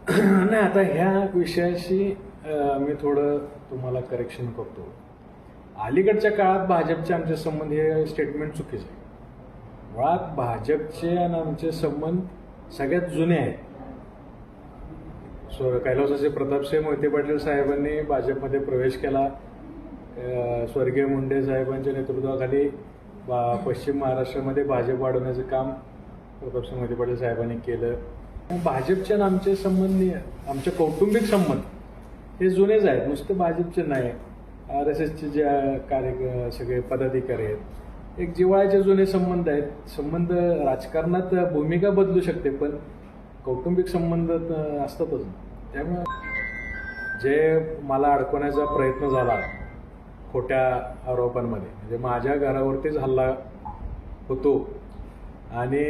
नाही आता ह्या विषयाशी मी थोडं तुम्हाला करेक्शन करतो. अलीकडच्या काळात भाजपचे आमचे संबंध हे स्टेटमेंट चुकीचं आहे मुळात भाजपचे आणि आमचे संबंध सगळ्यात जुने आहेत. स्व कैलासाचे प्रतापसिंह मोहिते पाटील साहेबांनी भाजपमध्ये प्रवेश केला. स्वर्गीय मुंडे साहेबांच्या नेतृत्वाखाली बा पश्चिम महाराष्ट्रामध्ये भाजप वाढवण्याचं काम प्रतापसिंह मोहिते पाटील साहेबांनी केलं. भाजपचे आणि आमचे संबंध आमचे कौटुंबिक संबंध. हे जुनेच आहेत. नुसते भाजपचे नाही. आर एस एसचे जे कार्य सगळे पदाधिकारी आहेत. एक जिव्हाळ्याचे जुने संबंध आहेत. संबंध राजकारणात भूमिका बदलू शकते पण कौटुंबिक संबंध तर असतातच त्यामुळे जे मला अडकवण्याचा प्रयत्न झाला खोट्या आरोपांमध्ये म्हणजे माझ्या घरावरतीच हल्ला होतो. आणि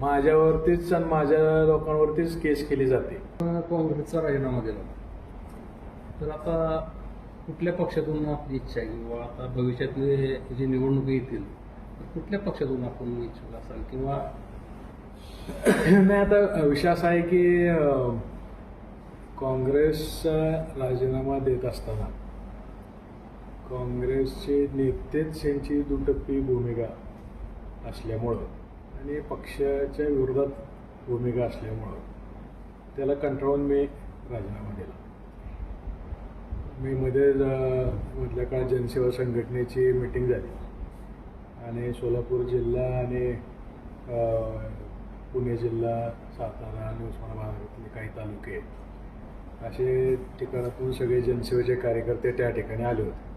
माझ्यावरतीच आणि माझ्या लोकांवरतीच केस केली जाते. काँग्रेसचा राजीनामा दिला. तर आता कुठल्या पक्षातून आपली इच्छा आहे? किंवा आता भविष्यातले जे निवडणूक येतील तर कुठल्या पक्षातून आपण इच्छुक असाल? किंवा नाही आता विषय असा आहे की काँग्रेसचा राजीनामा देत असताना काँग्रेसचे नेतेच यांची दुटप्पी भूमिका असल्यामुळं आणि पक्षाच्या विरोधात भूमिका असल्यामुळं त्याला कंटाळून मी राजीनामा दिला. मी मध्ये मधल्या काळात जनसेवा संघटनेची मिटिंग झाली. आणि सोलापूर जिल्हा आणि पुणे जिल्हा सातारा आणि उस्मानाबादातले काही तालुके असे ठिकाणातून सगळे जनसेवेचे कार्यकर्ते त्या ठिकाणी आले होते.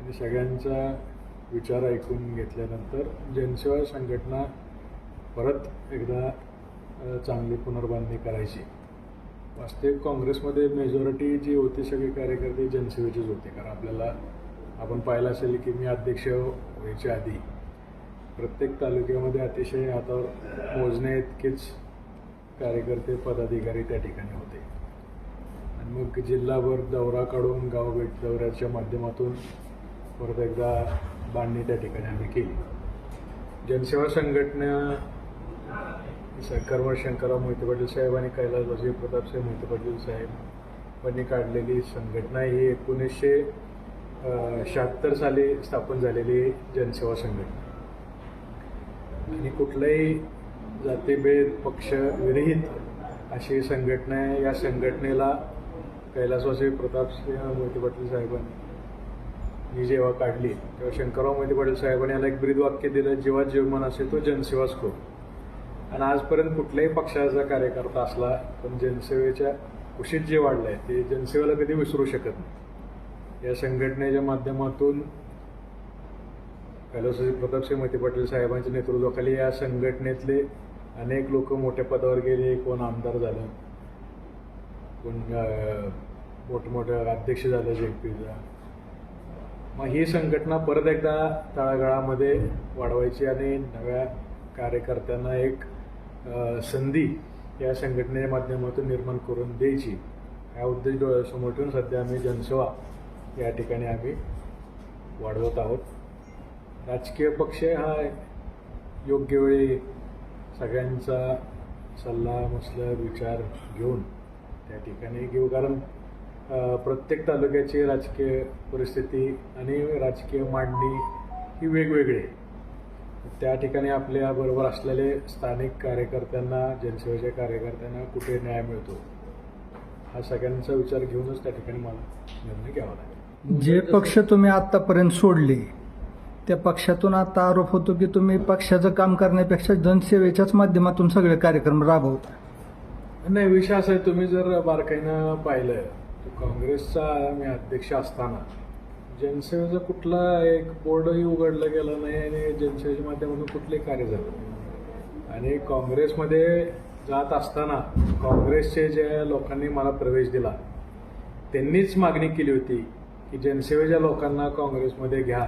आणि सगळ्यांचा विचार ऐकून घेतल्यानंतर जनसेवा संघटना परत एकदा चांगली पुनर्बांधणी करायची. वास्तविक काँग्रेसमध्ये मेजॉरिटी जी होती सगळे कार्यकर्ते जनसेवेचीच होते. कारण आपल्याला आपण पाहिलं असेल की मी अध्यक्ष व्हायच्या आधी प्रत्येक तालुक्यामध्ये अतिशय हातावर मोजण्या इतकेच कार्यकर्ते पदाधिकारी त्या ठिकाणी होते. आणि मग जिल्हाभर दौरा काढून गाव भेट दौऱ्याच्या माध्यमातून परत एकदा बांधणी त्या ठिकाणी आम्ही केली. जनसेवा संघटना कर्मळ शंकरराव मोहिते पाटील साहेब आणि कैलासवासी प्रतापसाहेब मोहिते पाटील साहेबांनी काढलेली संघटना ही एकोणीसशे शहात्तर साली स्थापन झालेली जनसेवा संघटना. आणि कुठलाही जातीभेद पक्ष विरहित अशी संघटना आहे या संघटनेला कैलासवासी प्रतापसिंह मोहिते पाटील साहेबांनी ही जेव्हा काढली तेव्हा शंकरराव मोहिते पाटील साहेबांनी याला एक ब्रीद वाक्य दिलं जेव्हा जीवमान असेल तो जनसेवाच करू. आणि आजपर्यंत कुठल्याही पक्षाचा कार्यकर्ता असला पण जनसेवेच्या कुशीत जे वाढलं आहे ते जनसेवेला कधी विसरू शकत नाही. या संघटनेच्या माध्यमातून कैलासवासी प्रतापसिंह मोहिते पाटील साहेबांच्या नेतृत्वाखाली या संघटनेतले अनेक लोक मोठ्या पदावर गेले. कोण आमदार झालं कोण मोठमोठ्या अध्यक्ष झालं जे पीचा मग ही संघटना परत एकदा तळागाळामध्ये वाढवायची आणि नव्या कार्यकर्त्यांना एक संधी या संघटनेच्या माध्यमातून निर्माण करून द्यायची. हा उद्देश डोळ्यासमोर ठेवून सध्या आम्ही जनसेवा या ठिकाणी आम्ही वाढवत आहोत. राजकीय पक्ष हा योग्य वेळी सगळ्यांचा सल्ला मसलत विचार घेऊन त्या ठिकाणी घेऊ कारण प्रत्येक तालुक्याची राजकीय परिस्थिती आणि राजकीय मांडणी ही वेगवेगळी त्या ठिकाणी आपल्या बरोबर असलेले स्थानिक कार्यकर्त्यांना जनसेवेच्या कार्यकर्त्यांना कुठे न्याय मिळतो हा सगळ्यांचा विचार घेऊनच त्या ठिकाणी मला निर्णय घ्यावा लागेल. जे पक्ष तुम्ही आतापर्यंत सोडले त्या पक्षातून आता आरोप होतो की तुम्ही पक्षाचं काम करण्यापेक्षा जनसेवेच्याच माध्यमातून सगळे कार्यक्रम राबवता. नाही विषय असा आहे तुम्ही जर बारकाईनं पाहिलं काँग्रेसचा मी अध्यक्ष असताना जनसेवेचा कुठला एक बोर्डही उघडला गेला नाही आणि जनसेवेच्या माध्यमातून कुठले कार्य झालं आणि काँग्रेसमध्ये जात असताना काँग्रेसचे ज्या लोकांनी मला प्रवेश दिला त्यांनीच मागणी केली होती की जनसेवेच्या लोकांना काँग्रेसमध्ये घ्या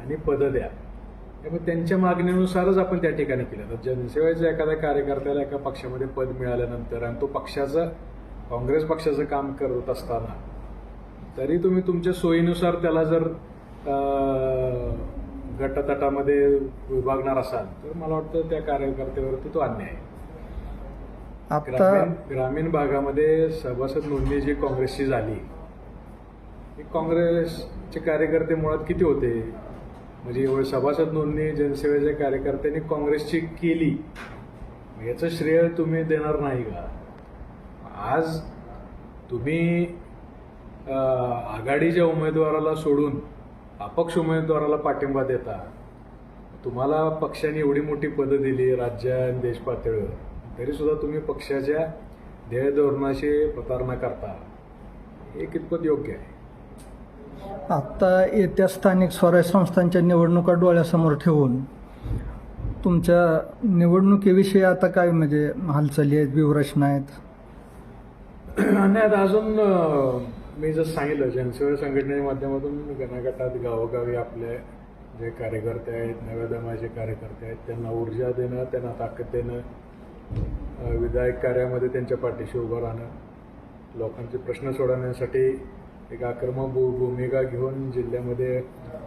आणि पदं द्या. त्यामुळे त्यांच्या मागणीनुसारच आपण त्या ठिकाणी केलं. तर जनसेवेच्या एखाद्या कार्यकर्त्याला एका पक्षामध्ये पद मिळाल्यानंतर आणि तो पक्षाचा काँग्रेस पक्षाचं काम करत असताना तरी तुम्ही तुमच्या सोयीनुसार त्याला जर गटतटामध्ये विभागणार असाल तर मला वाटतं त्या कार्यकर्त्यावरती तो अन्याय आहे. ग्रामीण ग्रामीण भागामध्ये सभासद नोंदणी जी काँग्रेसची झाली ही काँग्रेसचे कार्यकर्ते मुळात किती होते? म्हणजे एवढे सभासद नोंदणी जनसेवेच्या कार्यकर्त्यांनी काँग्रेसची केली याचं श्रेय तुम्ही देणार नाही का? आज तुम्ही आघाडीच्या उमेदवाराला सोडून अपक्ष उमेदवाराला पाठिंबा देता. तुम्हाला पक्षाने एवढी मोठी पदं दिली राज्य आणि देशपातळीवर तरीसुद्धा तुम्ही पक्षाच्या ध्येय धोरणाशी प्रतारणा करता. हे कितपत योग्य आहे? आत्ता येत्या स्थानिक स्वराज्य संस्थांच्या निवडणुका डोळ्यासमोर ठेवून तुमच्या निवडणुकीविषयी आता काय म्हणजे हालचाली आहेत व्यूहरचना आहेत? नाही आता अजून मी जसं सांगितलं जनसेवा संघटनेच्या माध्यमातून गणागटात गावोगावी आपले जे कार्यकर्ते आहेत नव्या दमाचे कार्यकर्ते आहेत त्यांना ऊर्जा देणं त्यांना ताकद देणं विधायक कार्यामध्ये त्यांच्या पाठीशी उभं राहणं लोकांचे प्रश्न सोडवण्यासाठी एक आक्रमक भू भूमिका घेऊन जिल्ह्यामध्ये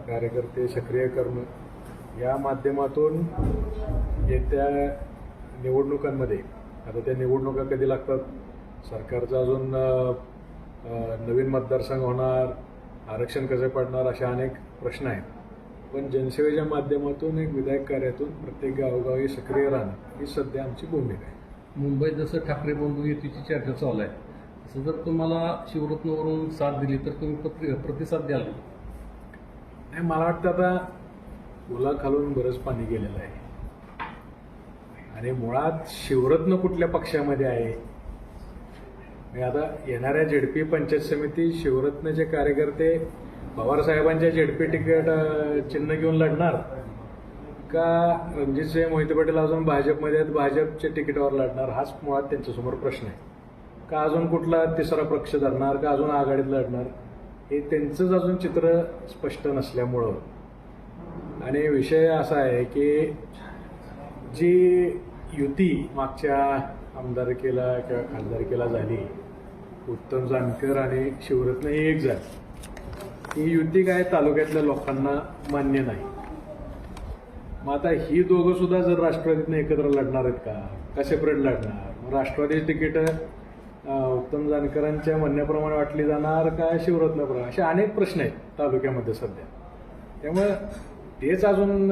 कार्यकर्ते सक्रिय करणं या माध्यमातून येत्या निवडणुकांमध्ये आता त्या निवडणुका कधी लागतात? सरकारचा अजून नवीन मतदारसंघ होणार आरक्षण कसं पडणार अशा अनेक प्रश्न आहेत. पण जनसेवेच्या माध्यमातून एक विधायक कार्यातून प्रत्येक गावोगावी सक्रिय राहणं ही सध्या आमची भूमिका आहे. मुंबईत जसं ठाकरे बंधू युतीची चर्चा चालू आहे तसं जर तुम्हाला शिवरत्नवरून साथ दिली तर तुम्ही प्रति प्रतिसाद द्याल? नाही मला वाटतं आता मुला खालून बरंच पाणी गेलेलं आहे. आणि मुळात शिवरत्न कुठल्या पक्षामध्ये आहे म्हणजे आता येणाऱ्या झेडपी पंचायत समिती शिवरत्नचे कार्यकर्ते पवारसाहेबांच्या झेडपी तिकीट चिन्ह घेऊन लढणार का रणजितसिंह मोहिते पाटील अजून भाजपमध्ये आहेत भाजपच्या तिकीटावर लढणार? हाच मुळात त्यांच्यासमोर प्रश्न आहे. का अजून कुठला तिसरा पक्ष धरणार का अजून आघाडीत लढणार? हे त्यांचंच अजून चित्र स्पष्ट नसल्यामुळं. आणि विषय असा आहे की जी युती मागच्या आमदारकीला किंवा खासदारकीला झाली. उत्तम जानकर आणि शिवरत्न ही एक झाली. ही युती काय तालुक्यातल्या लोकांना मान्य नाही. मग आता ही दोघं सुद्धा जर राष्ट्रवादीतनं एकत्र लढणार आहेत का? का सेपरेट लढणार? मग तिकीट उत्तम जानकरांच्या म्हणण्याप्रमाणे वाटली जाणार का शिवरत्नप्रमाणे असे अनेक प्रश्न आहेत तालुक्यामध्ये सध्या. त्यामुळं तेच अजून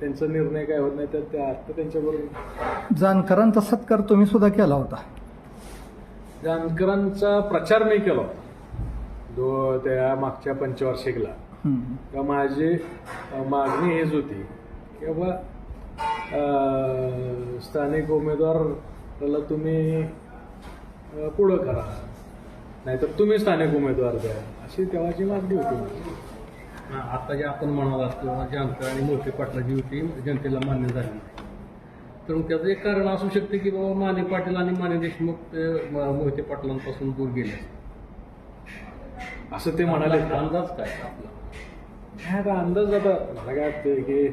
त्यांचा निर्णय काय होत नाही तर त्या आता त्यांच्याबरोबर जानकरांचा सत्कार तुम्ही सुद्धा केला होता जानकरांचा प्रचार मी केला होता. दो त्या मागच्या पंचवार्षिकला. का माझी मागणी हेच होती की बाबा स्थानिक उमेदवाराला तुम्ही पुढं करा नाहीतर तुम्ही स्थानिक उमेदवार द्या अशी तेव्हाची मागणी होती माझी. आता जे आपण म्हणालात किंवा जानकर आणि मोठे पाटलाची युती जनतेला मान्य झाली. नाही तर मग त्याचं एक कारण असू शकते की बाबा माने पाटील आणि माने देशमुख मोहिते पाटलांपासून दूर गेले. असं ते म्हणाले. अंदाज काय? आपला. आता अंदाज आता मला काय वाटतं की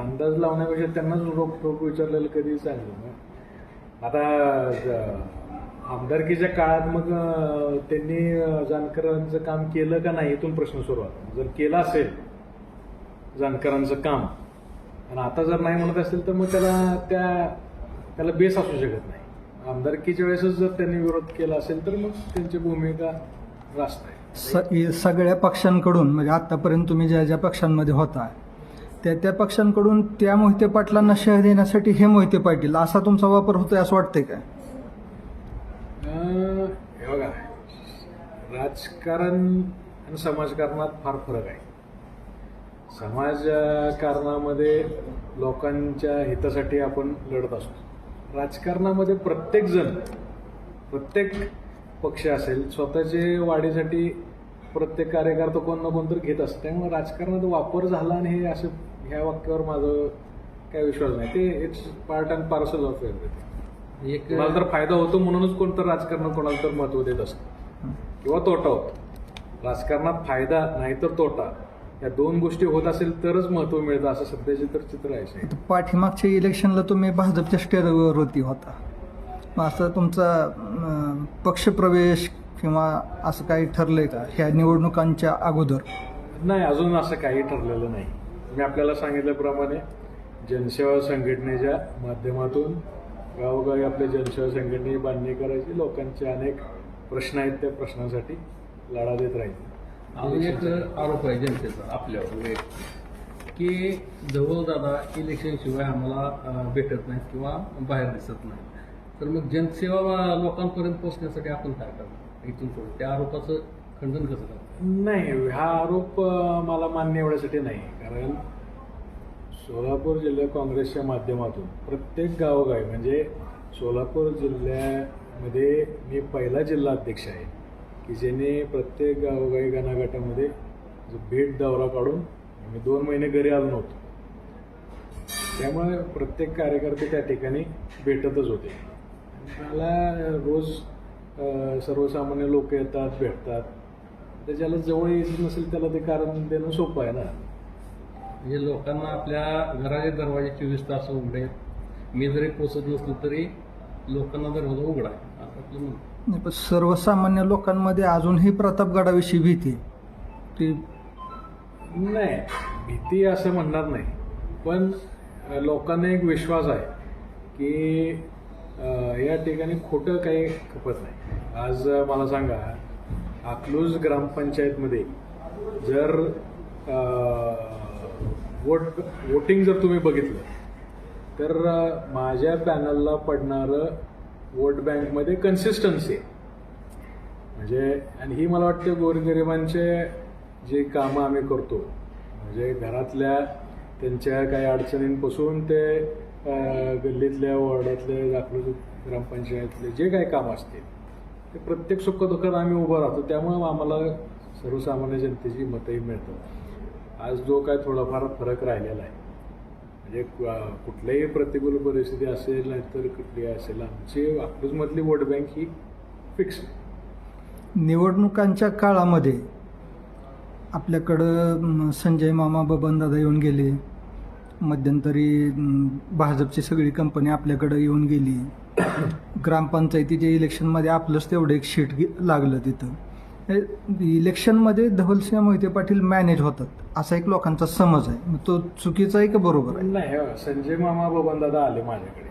अंदाज लावण्यापेक्षा त्यांनाच रोख ठोक विचारलेलं कधी चांगलं आता आमदारकीच्या काळात मग त्यांनी जानकरांचं काम केलं का नाही इथून प्रश्न सुरुवात जर केलं असेल जानकरांचं काम आणि आता जर नाही म्हणत असेल तर मग त्याला त्या त्याला बेस असू शकत नाही. आमदारकीच्या वेळेसच जर त्यांनी विरोध केला असेल तर मग त्यांची भूमिका रास्त आहे. स- सगळ्या पक्षांकडून म्हणजे आतापर्यंत तुम्ही ज्या ज्या पक्षांमध्ये होता त्या त्या पक्षांकडून त्या मोहिते पाटलांना शह देण्यासाठी हे मोहिते पाटील असा तुमचा वापर होतोय असं वाटतंय काय अं, हे बघा राजकारण आणि समाजकारणात फार फरक आहे. समाजकारणामध्ये लोकांच्या हितासाठी आपण लढत असतो. राजकारणामध्ये प्रत्येक जण प्रत्येक पक्ष असेल स्वतःचे वाढीसाठी प्रत्येक कार्यकर्ता कोण ना कोण तर घेत असतं. त्यामुळे राजकारणात वापर झाला आणि हे असं ह्या वाक्यावर माझं काय विश्वास नाही. ते it's part and parcel of everything एक कोणाला तर फायदा होतो म्हणूनच कोणतं राजकारण कोणाला तर महत्त्व देत असतं. किंवा तोटा होतो. राजकारणात फायदा नाहीतर तोटा. या दोन गोष्टी होत असेल तरच महत्त्व मिळतं असं सध्याचे तर चित्र आहे पाठीमागच्या इलेक्शनला तुम्ही भाजपच्या स्टेअरवरती होता मग असं तुमचा पक्षप्रवेश किंवा असं काही ठरलंय का? ह्या निवडणुकांच्या अगोदर? नाही अजून असं काही ठरलेलं नाही. मी आपल्याला सांगितल्याप्रमाणे जनसेवा संघटनेच्या माध्यमातून गावोगावी आपल्या जनसेवा संघटनेची बांधणी करायची लोकांचे अनेक प्रश्न आहेत त्या प्रश्नांसाठी लढा देत राहायचे अजून एक आरोप आहे जनतेचा आपल्यावर की जवळ दादा इलेक्शन शिवाय आम्हाला भेटत नाहीत किंवा बाहेर दिसत नाही तर मग जनसेवा लोकांपर्यंत पोहोचण्यासाठी आपण काय करणार? इथून पुढे. त्या आरोपाचं खंडन कसं करणार? नाही हा आरोप मला मान्य एवढ्यासाठी नाही. कारण सोलापूर जिल्हा काँग्रेसच्या माध्यमातून प्रत्येक गावोगावी म्हणजे सोलापूर मध्ये मी पहिला जिल्हा अध्यक्ष आहे की ज्याने प्रत्येक गावोगावी गणागटामध्ये जो भेट दौरा काढून मी दोन महिने घरी आलो नव्हतो. त्यामुळे प्रत्येक कार्यकर्ते त्या ठिकाणी भेटतच होते. मला रोज सर्वसामान्य लोक येतात भेटतात. तर ज्याला जवळ यायचं नसेल त्याला ते कारण देणं सोपं आहे ना. म्हणजे लोकांना आपल्या घराचे दरवाजे चोवीस तास उघडे. मी जरी पोचत नसलो तरी लोकांना दरवाजा उघडा. नाही, पण सर्वसामान्य लोकांमध्ये अजूनही प्रतापगडाविषयी भीती आहे. ती नाही भीती असं म्हणणार नाही पण अ, लोकांना एक विश्वास आहे की अ, या ठिकाणी खोटं काही खपत नाही आज अ, मला सांगा अकलूज ग्रामपंचायतमध्ये जर अ, वोट वोटिंग जर तुम्ही बघितलं तर अ, माझ्या पॅनलला पडणारं वोट बँकमध्ये कन्सिस्टन्सी आहे म्हणजे आणि ही मला वाटते गोरगरिबांचे जे कामं आम्ही करतो म्हणजे घरातल्या त्यांच्या काही अडचणींपासून ते गल्लीतल्या वॉर्डातले दाखल ग्रामपंचायतले जे काही काम असतील ते प्रत्येक सुखदुःखात आम्ही उभं राहतो. त्यामुळं आम्हाला सर्वसामान्य जनतेची मतही मिळतात. आज जो काय थोडाफार फरक राहिलेला आहे म्हणजे कुठल्याही प्रतिकूल परिस्थिती असेल नाहीतर कुठली असेल आमची अकलूजमधली वोट बँक ही फिक्स निवडणुकांच्या काळामध्ये आपल्याकडं संजय मामा बबनदादा येऊन गेले. मध्यंतरी भाजपची सगळी कंपनी आपल्याकडं येऊन गेली. ग्रामपंचायतीच्या इलेक्शनमध्ये आपलंच तेवढं एक शीट लागलं तिथं. इलेक्शनमध्ये धवलसिंह मोहिते पाटील मॅनेज होतात असा एक लोकांचा समज आहे. मग तो चुकीचा आहे का बरोबर आहे? नाही हो, संजय मामा बबनदादा आले माझ्याकडे.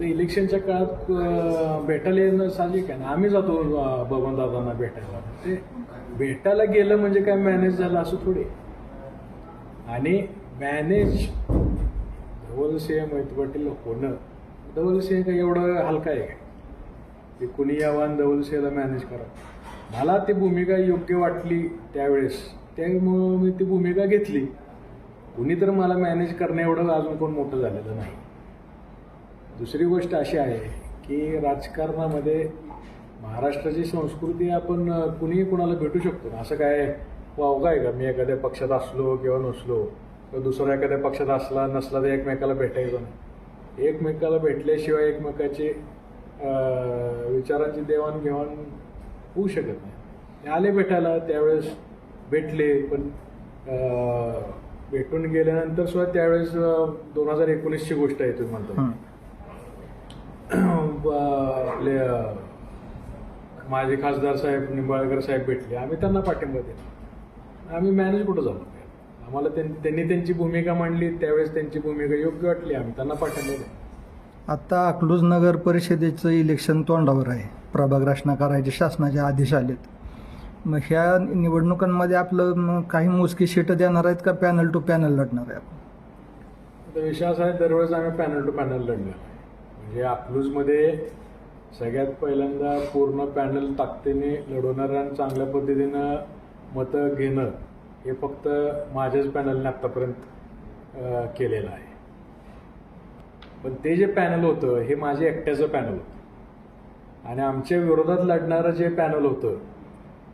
ते इलेक्शनच्या काळात अं, भेटायला येणं साहजिक आहे ना? आम्ही जातो अं, बबनदादांना भेटायला. ते भेटायला गेलं म्हणजे काय मॅनेज झालं असं थोडी आणि मॅनेज धवलसिंह मोहिते पाटील होणं धवलसिंह काय एवढं हलका आहे काय? ते कुणी यावं आणि धवलसिंहला मॅनेज करा मला ती भूमिका योग्य वाटली त्यावेळेस. त्यामुळं मी ती भूमिका घेतली. कुणी तर मला मॅनेज करण्याएवढं एवढं अजून कोण मोठं झालेलं नाही. दुसरी गोष्ट अशी आहे की राजकारणामध्ये महाराष्ट्राची संस्कृती आपण कुणीही कुणाला भेटू शकतो ना. असं काय वावगा आहे का? मी एखाद्या पक्षात असलो किंवा नसलो किंवा दुसऱ्या एखाद्या पक्षात असला नसला तर एकमेकाला भेटायचं नाही. एकमेकाला भेटल्याशिवाय एकमेकाचे विचारांची देवाणघेवाण होऊ शकत नाही. ते आले भेटायला त्यावेळेस भेटले पण अ, भेटून गेल्यानंतर सुद्धा त्यावेळेस दोन हजार एकोणीसची गोष्ट आहे तुम्ही म्हणता हं. आपले माझे खासदार साहेब निंबाळकर साहेब भेटले. आम्ही त्यांना पाठिंबा दिला. आम्ही मॅनेज कुठं झालो आम्हाला त्यां- त्यांनी त्यांची भूमिका मांडली त्यावेळेस त्यांची भूमिका योग्य वाटली. आम्ही त्यांना पाठिंबा दिला. आता अकलूज नगर परिषदेचं इलेक्शन तोंडावर आहे. प्रभाग रचना करायचे शासनाचे आदेश आलेत. मग ह्या निवडणुकांमध्ये आपलं काही मोजकी शीटं देणार आहेत का? पॅनल टू पॅनल लढणार आहे आपण. विश्वास आहे दरवेळेस आम्ही पॅनल टू पॅनल लढलो म्हणजे अकलूजमध्ये सगळ्यात पहिल्यांदा पूर्ण पॅनल ताकदीने लढवणारं आणि चांगल्या पद्धतीनं मतं घेणं हे फक्त माझ्याच पॅनलने आत्तापर्यंत केलेलं आहे. पण ते जे पॅनल होतं हे माझे एकट्याचं पॅनल होतं. आणि आमच्या विरोधात लढणारं जे पॅनल होतं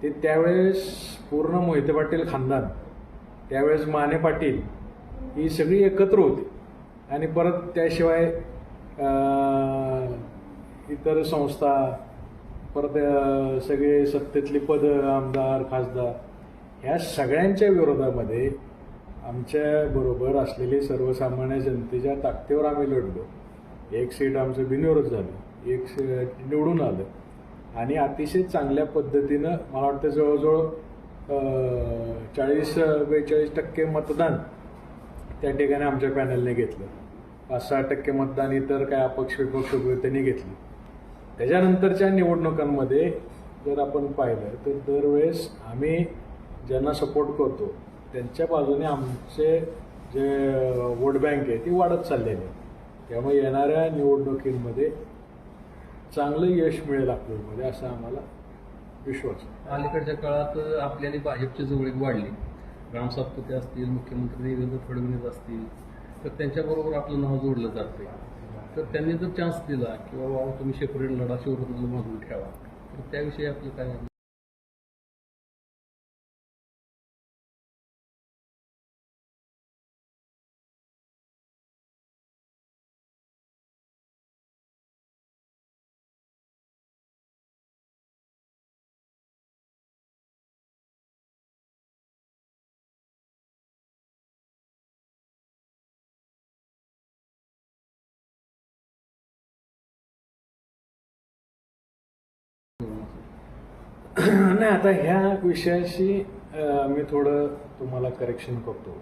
ते त्यावेळेस पूर्ण मोहिते पाटील खानदान त्यावेळेस माने पाटील ही सगळी एकत्र होती. आणि परत त्याशिवाय इतर संस्था परत सगळे सत्तेतली पद आमदार खासदार ह्या सगळ्यांच्या विरोधामध्ये आमच्या बरोबर असलेली सर्वसामान्य जनतेच्या ताकदीवर आम्ही लढलो. एक सीट आमचं बिनविरोध झालं. एक सीट निवडून आलं. आणि अतिशय चांगल्या पद्धतीनं मला वाटतं जवळजवळ चाळीस बेचाळीस टक्के मतदान त्या ठिकाणी आमच्या पॅनलने घेतलं. पाच सहा टक्के मतदान इतर काय अपक्ष विपक्ष त्यांनी घेतली. त्याच्यानंतरच्या निवडणुकांमध्ये जर आपण पाहिलं तर दरवेळेस आम्ही ज्यांना सपोर्ट करतो त्यांच्या बाजूने आमचे जे वोट बँक आहे ती वाढत चाललेली आहे. त्यामुळे येणाऱ्या निवडणुकींमध्ये चांगलं यश मिळेल अकलूजमध्ये असा आम्हाला विश्वास आहे. अलीकडच्या काळात आपल्याने भाजपची जवळीक वाढली. राम असतील मुख्यमंत्री देवेंद्र फडणवीस असतील तर त्यांच्याबरोबर आपलं नाव जोडलं जाते तर त्यांनी जर चान्स दिला की बाबा तुम्ही शेपरेट लढा शिवरत्न ठेवा तर त्याविषयी आपलं काय नाही आता ह्या विषयाशी मी थोडं तुम्हाला करेक्शन करतो.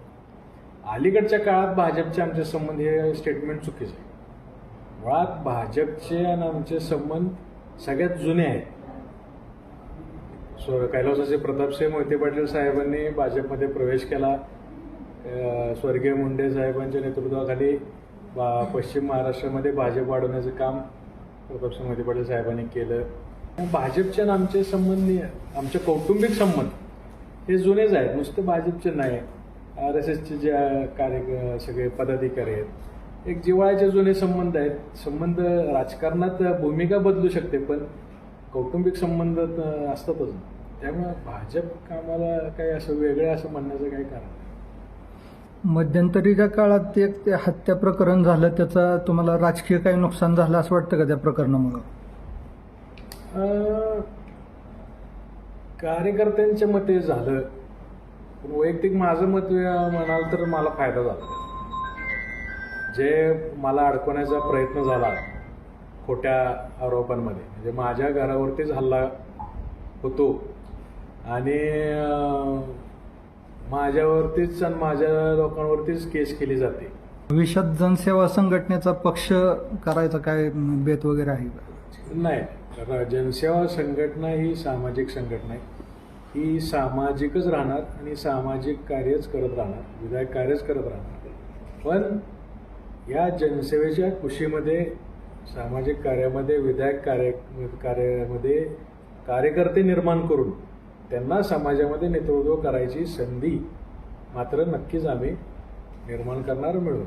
अलीकडच्या काळात भाजपचे आमचे संबंध हे स्टेटमेंट चुकीचं आहे मुळात भाजपचे आणि आमचे संबंध सगळ्यात जुने आहेत. स्व कैलासाचे प्रतापसिंह मोहिते पाटील साहेबांनी भाजपमध्ये प्रवेश केला. स्वर्गीय मुंडे साहेबांच्या नेतृत्वाखाली बा पश्चिम महाराष्ट्रामध्ये भाजप वाढवण्याचं काम प्रतापसिंह मोहिते पाटील साहेबांनी केलं. भाजपचे आणि आमचे संबंध नाही आहेत. आमचे कौटुंबिक संबंध. हे जुनेच आहेत. नुसते भाजपचे नाही. आर एस एसचे जे कार्य सगळे पदाधिकारी आहेत. एक जिव्हाळ्याचे जुने संबंध आहेत. संबंध राजकारणात भूमिका बदलू शकते पण कौटुंबिक संबंध तर असतातच त्यामुळे भाजप कामाला काही असं वेगळं असं म्हणण्याचं काही कारण नाही. मध्यंतरीच्या काळात ते एक ते हत्या प्रकरण झालं. त्याचा तुम्हाला राजकीय काही नुकसान झालं असं वाटतं का त्या प्रकरणामुळं? कार्यकर्त्यांच्या मते झालं. पण वैयक्तिक माझं मत म्हणाल तर मला फायदा झाला. जे मला अडकवण्याचा प्रयत्न झाला खोट्या आरोपांमध्ये म्हणजे माझ्या घरावरतीच हल्ला होतो. आणि माझ्यावरतीच आणि माझ्या लोकांवरतीच केस केली जाते. भविष्यात जनसेवा संघटनेचा पक्ष करायचा काय बेत वगैरे आहे नाही. जनसेवा संघटना ही सामाजिक संघटना आहे. ही सामाजिकच राहणार आणि सामाजिक कार्यच करत राहणार विधायक कार्यच करत राहणार. पण या जनसेवेच्या खुशीमध्ये सामाजिक कार्यामध्ये विधायक कार्य कार्यामध्ये कार्यकर्ते निर्माण करून त्यांना समाजामध्ये नेतृत्व करायची संधी मात्र नक्कीच आम्ही निर्माण करणार मिळवू